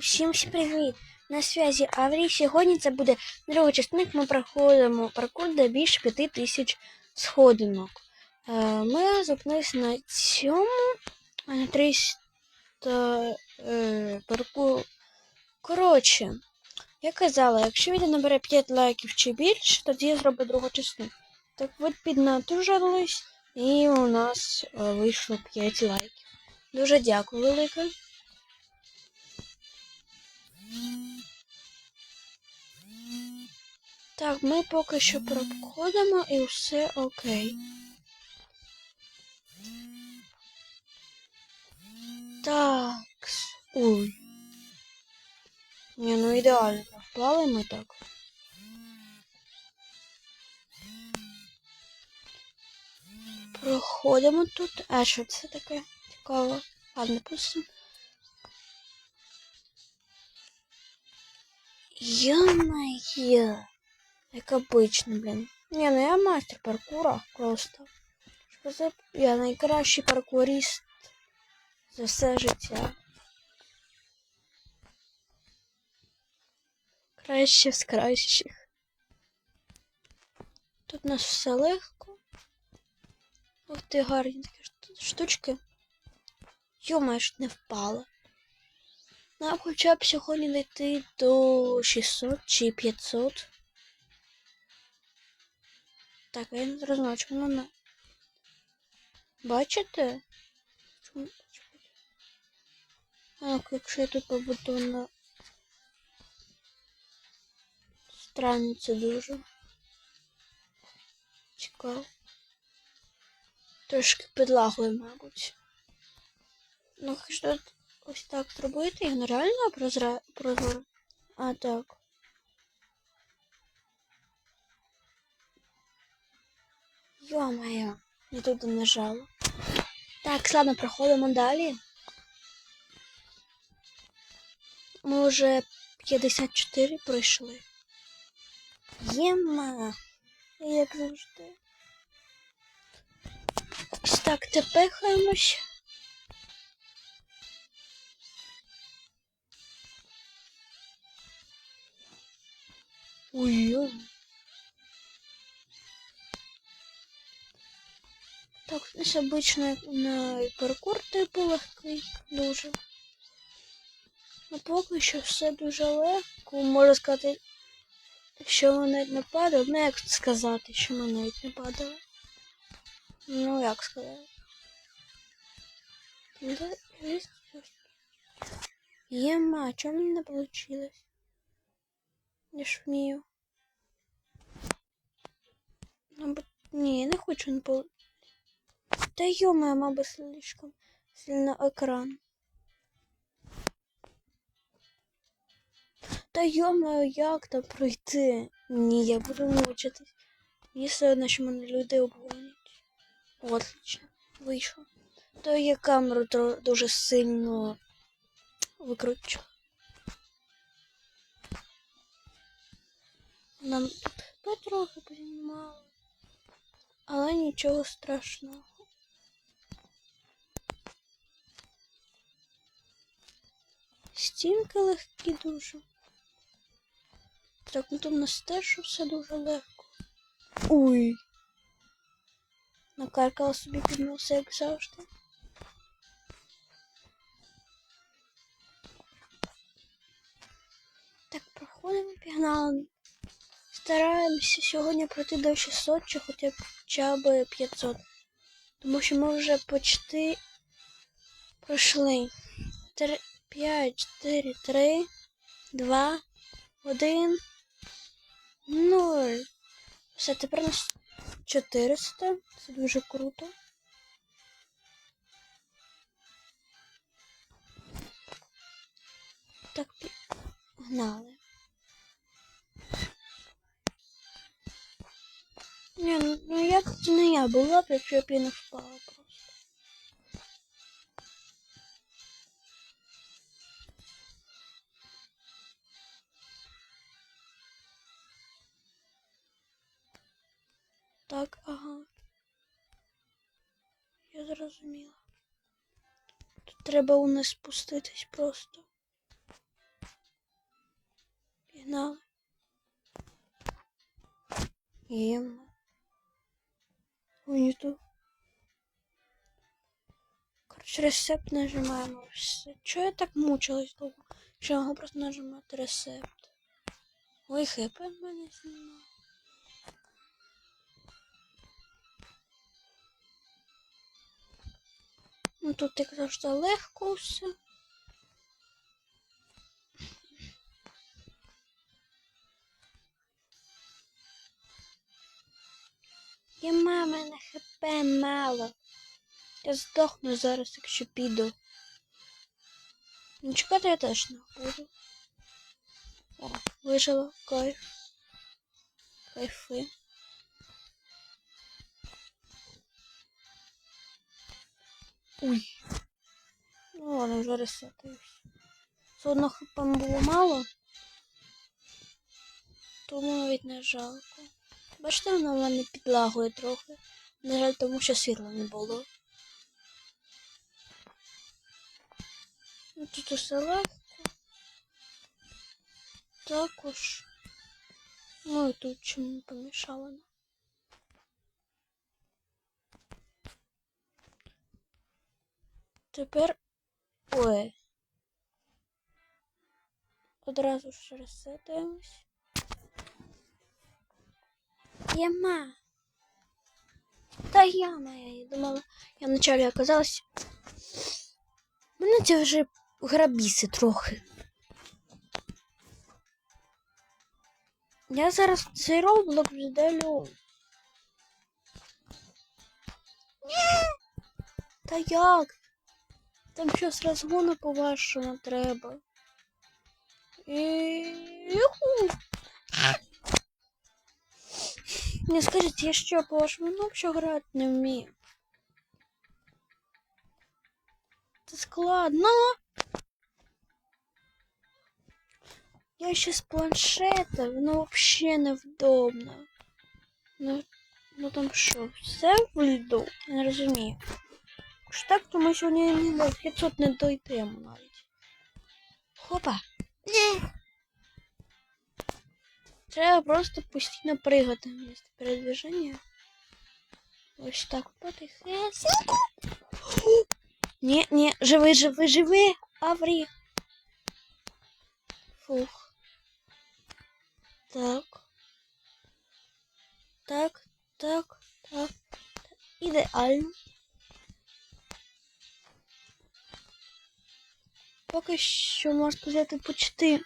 Всім привіт! На зв'язі Аврій. Сьогодні це буде друга частина, ми проходимо паркур до більше п'яти тисяч сходинок. Е, Ми зупинилися на цьому а на 300 е, паркур. Коротше, я казала, якщо відео набере 5 лайків чи більше, тоді я зроблю другу частину. Так от піднатужились, і у нас е, вийшло 5 лайків. Дуже дякую велике. Так, ми поки що проходимо і все окей. Так. Ой. Ні, ну ідеально. Впали ми так. Проходимо тут. А що це таке? Цікаво. Ладно, пустимо. Ё-моё. Як обично, блін. Ні, ну я мастер паркура просто. Що це? Я найкращий паркуріст за все життя. Краще з кращих. Тут у нас все легко. Ух ти, гарні такі штучки. Йома, ж не впала. Нам хоча б сьогодні дійти до 600 чи 500. Так, зрозуміла, чому вона. Бачите? А, якщо я тут побуду на Странно дуже. Цікаво. Трошки підлагою, мабуть. Ну, тут ось так зробити, і реально прозра... прозоро. А, так. Йо-моє, я туди нажала. Так, ладно, проходимо далі. Ми вже 54 пройшли. Єма, як завжди. Так, тепехаємось. Ой-ой. Ось обично на паркур типу легкий дуже. Ну поки що все дуже легко. Можна сказати, що ми навіть не падали. Ну як сказати, що ми навіть не падали. Ну як сказати. Ну. Ема, чому мені не вийшло? Не ж вмію. Ну. Я не хочу не по... Та ё-моё, мабуть, слишком сильно екран. Та ё-моё, як там пройти? Ні, я буду мучитись. Мені все одно, що мене люди обгонять. Отлично, вийшло. То я камеру тро- дуже сильно викручу. Нам тут потрохи піднімали. Але нічого страшного. Стінки легкі дуже. Так, ну тут у нас теж все дуже легко. Ой. Накаркала собі під носа, як завжди. Так, проходимо, пігнали. Стараємося сьогодні пройти до 600 чи хоча б, хоча б 500. Тому що ми вже почти пройшли. 5, 4, 3, 2, 1, 0. Все, тепер нас 400. Це дуже круто. Так, погнали. Ні, ну, ну як це не я була якщо б не впала зрозуміла. Тут треба униз спуститись просто. Пігнали. Єм. Уніту. Короче, рецепт нажимаємо. Все. Чого я так мучилась довго? Що я могла просто нажимати рецепт. Ой, в мене знімає. Ну тут як завжди легко все. Я мама на хп мало. Я здохну зараз, якщо піду. Ну, чекати я теж не буду. О, вижила, кайф. Кайфи. Уй. Ну ладно, вже ресетуюсь. Все одно хп було мало. Тому навіть не жалко. Бачите, воно в мене підлагує трохи. На жаль, тому що світла не було. Ну, Тут усе легко. Також. Ну і тут чому помішало. Тепер. Ой. Одразу ж розсетуємось. Яма. Та яма, я думала. Я вначалі оказалась. Мене це вже грабіси трохи. Я зараз цей роблок. Ні! Та як? Там щось розгону по-вашому треба. І... Юху! Не скажіть, я що по-вашому ну, взагалі грати не вмію. Це складно. Я ще з планшета, воно взагалі невдобно. Ну, ну там що, все в льду? Не розумію. Якщо так, то ми сьогодні ні до 500 не дойдемо навіть. Хопа! Ні! Треба просто постійно пригати вместо передвиження. Ось так потихесеньку. Ні, ні, живи, живи, живи, Аврі. Фух. Так. Так, так, так. Ідеально. Поки що, можна сказати, почти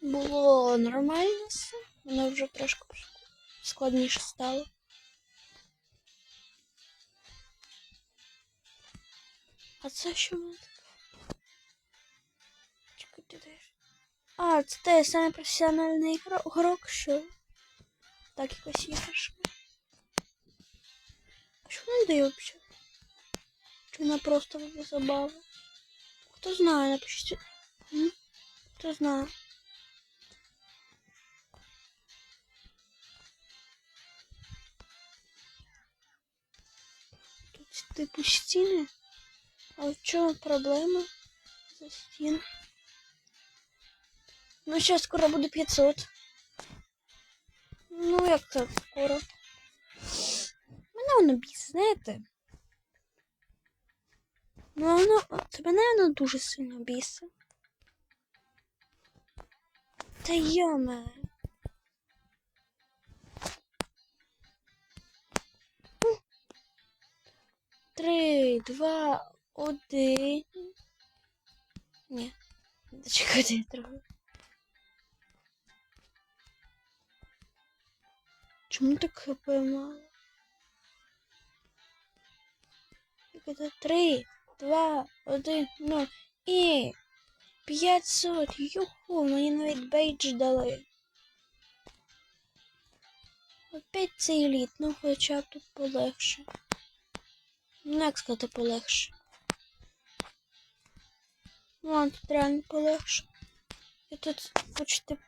було нормально все. Воно вже трошки складніше стало. А це що в мене таке? Чекай, ти даєш. А, це те саме професіональний ігрок, що так якось іграшка. А що вона дає взагалі? Чи вона просто для забави? Хто знає, напишіть. М? Хто знає? Тут типу стіни. А в чому проблема? За стін. Ну, сейчас скоро буде 500. Ну, як так скоро? Мене воно біс, знаєте? Ну, воно, це мене воно дуже сильно бісить. Та йоме. Три, два, один. Ні. Чекайте трохи. Чому так хп мало? Чекайте, три, два, один, ну і 500. Юху, мені навіть бейдж дали. Опять цей еліт, ну хоча б тут полегше. Ну, як сказати, полегше. Ну, ладно, тут реально полегше. І тут почти.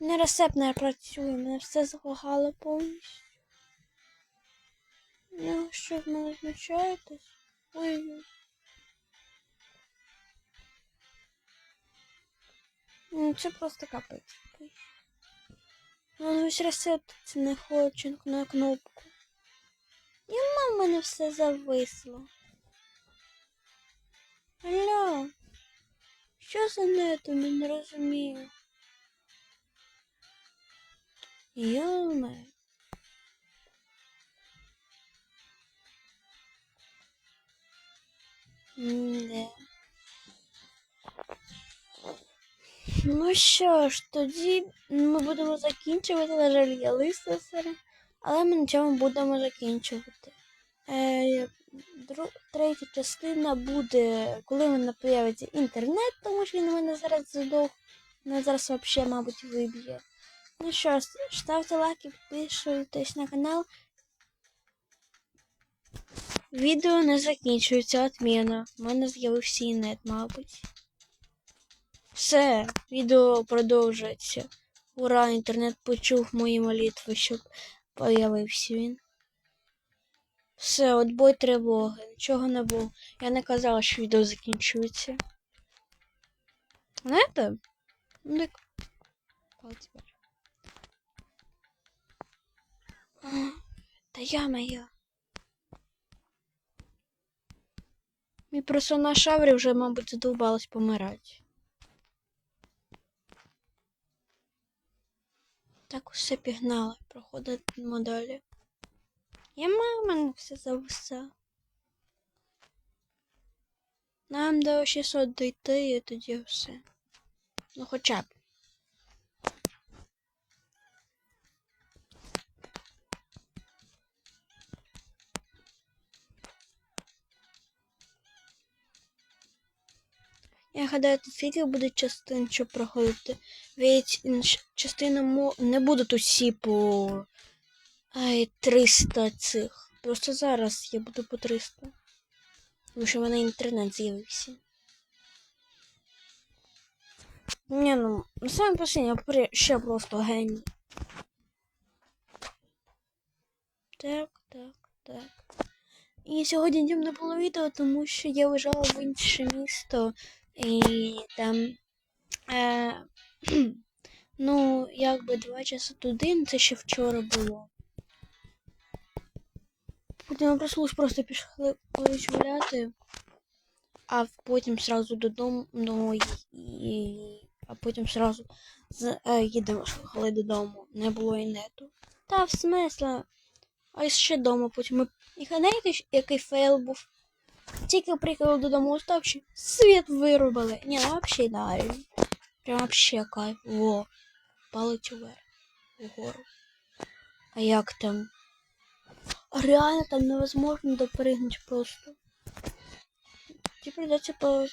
Не рецепт не працює, мене все залагало повністю. Ну, що в мене означаєтесь? Ой. Ну, це просто капець. Ну, ось ресептиться не хочу на кнопку. І в мене все зависло. Алло, що за нетом, я не розумію. Йоме. М-де. Ну що ж, тоді ми будемо закінчувати, на жаль, я листа серія, але ми на цьому будемо закінчувати. Е, дру, третя частина буде, коли в мене появиться інтернет, тому що він у мене зараз задох. Мене зараз взагалі, мабуть, виб'є. Ну що ж, ставте лайки, підписуйтесь на канал. Відео не закінчується отміна. У мене з'явився інет, мабуть. Все, відео продовжується. Ура, інтернет почув мої молитви, щоб появився він. Все, отбой тривоги. Нічого не було. Я не казала, що відео закінчується. Знаєте? Ну так. Та я моя. Мій персонаж Аврі вже, мабуть, задовбалась помирати. Так усе пігнали, проходимо далі. Я мама все завса. Нам до 600 дійти і тоді все. Ну хоча б. Я гадаю, тут скільки буде частин, щоб проходити. Ведь мо- не будуть усі по ай, 300 цих. Просто зараз я буду по 300. Тому що в мене інтернет з'явився. Ні, ну, на самом последнє, при- ще просто геній. Так, так, так. І сьогодні днем не було відео, тому що я виїжджала в інше місто і там. Е, ну, якби два часи туди, ну, це ще вчора було. Потім я проснулась, просто пішли колись гуляти, а потім сразу додому, ну, і, і, а потім сразу з, е, їдемо шли додому. Не було і нету. Та в смислі, а ще дома потім ми. І знаєте, який фейл був? Тільки приїхали додому уставши, світ вирубили. Ні, ну вообще ідеально. Прям вообще кайф. Во. Палець уверх. Вгору. А як там? Реально там невозможно допрыгнуть просто. Тебе придется по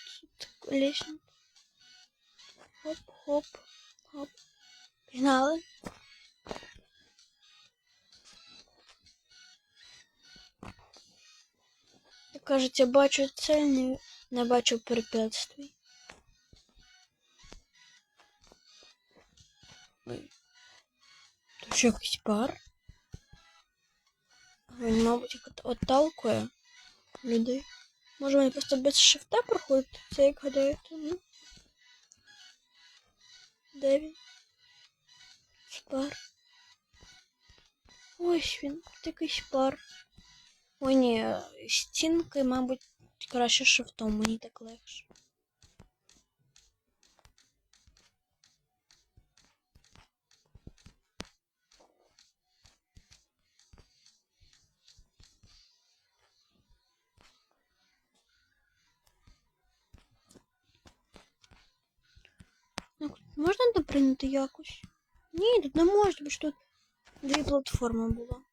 лестнице. Хоп, хоп, хоп. Пігнали. Як кажуть, я бачу цель, не, не бачу препятствий. Тут що якийсь пар? Він, мабуть, як отталкує людей. Може вони просто без шифта проходять? Це як гадаєте? Ну? Де він? Шпар. Ось він, такий пар. Ой, ні, стінки, мабуть, краще шифтом, мені так легше. Ну, можна доприйняти якось? Ні, тут не можна, бо ж тут дві платформи було.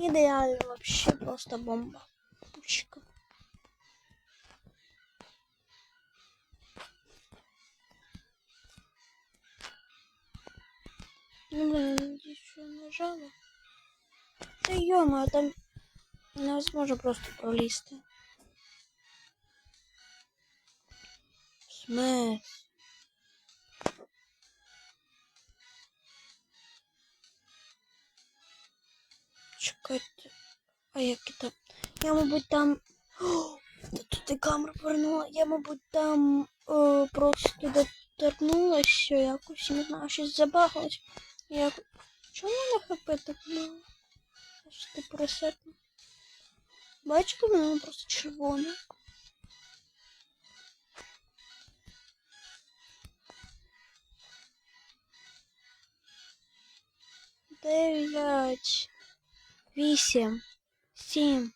Ідеально вообще просто бомба. Пучка. Ну, блин, я нажала. Да ё там невозможно просто пролізти. Смес. Чекайте. А як там? Я, мабуть, там. О, тут і камера повернула. Я, мабуть, там о, просто до торкнулася що якось, не знаю, щось забагалось. Як... Чому на хп так мало? Аж ти просетно. Бачите, воно просто червоне. Дев'ять, вісім, сім,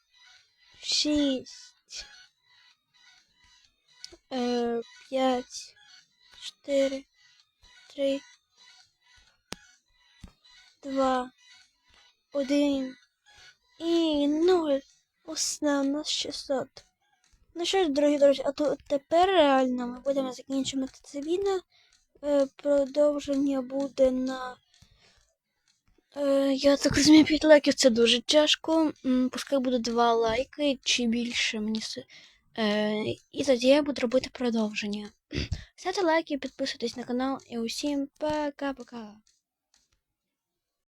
шість, е, п'ять, чотири, три, два, один і нуль. Усе, у нас 600. Ну що ж, дорогі друзі, а то тепер реально ми будемо закінчувати це відео. Е, продовження буде на. Е, я так розумію, 5 лайків це дуже тяжко. Пускай буде 2 лайки чи більше мені. Е, і тоді я буду робити продовження. Ставте лайки, підписуйтесь на канал і усім пока-пока.